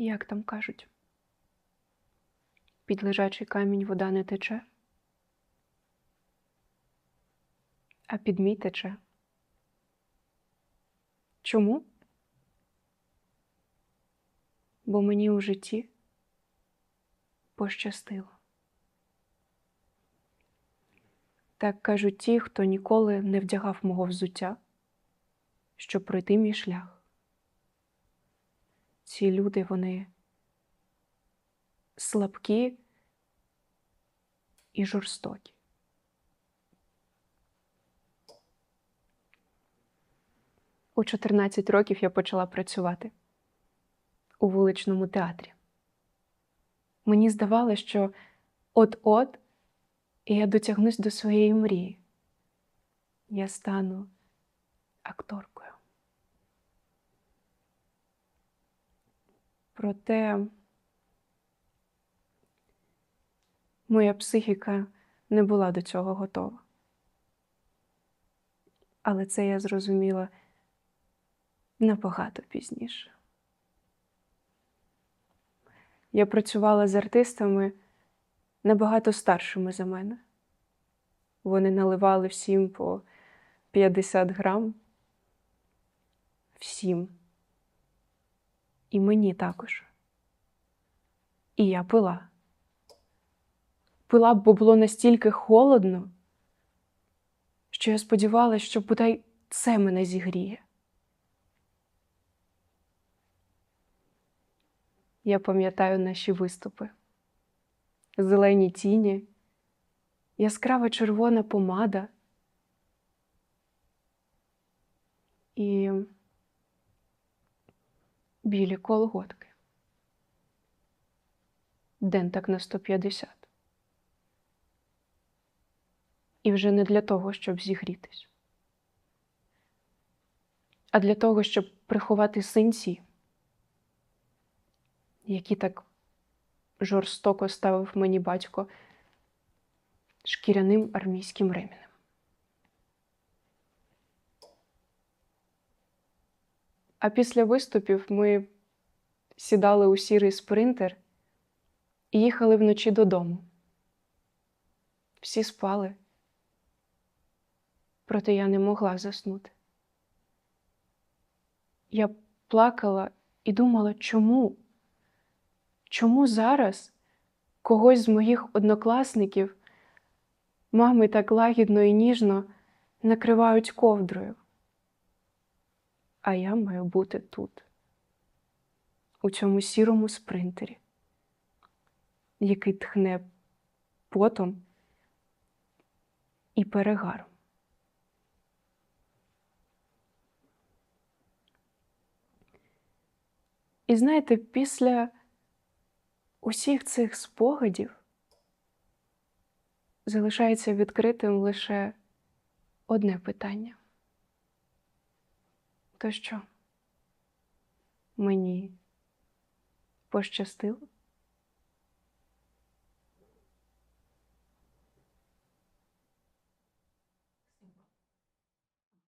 Як там кажуть? Під лежачий камінь вода не тече, а під мій тече. Чому? Бо мені у житті пощастило. Так кажуть ті, хто ніколи не вдягав мого взуття, щоб пройти мій шлях. Ці люди, вони слабкі і жорстокі. У 14 років я почала працювати у вуличному театрі. Мені здавалося, що от-от я дотягнусь до своєї мрії. Я стану акторкою. Проте моя психіка не була до цього готова. Але це я зрозуміла набагато пізніше. Я працювала з артистами набагато старшими за мене. Вони наливали всім по 50 грам. Всім. І мені також. І я пила. Пила, бо було настільки холодно, що я сподівалася, що бодай це мене зігріє. Я пам'ятаю наші виступи зелені тіні, яскрава червона помада і білі колготки. Дентак на 150. І вже не для того, щоб зігрітись, а для того, щоб приховати синці, які так жорстоко ставив мені батько шкіряним армійським ременем. А після виступів ми сідали у сірий спринтер і їхали вночі додому. Всі спали, проте я не могла заснути. Я плакала і думала, чому? Чому зараз когось з моїх однокласників мами так лагідно і ніжно накривають ковдрою? А я маю бути тут, у цьому сірому спринтері, який тхне потом і перегаром. І знаєте, після усіх цих спогадів залишається відкритим лише одне питання. То що? Мені пощастило?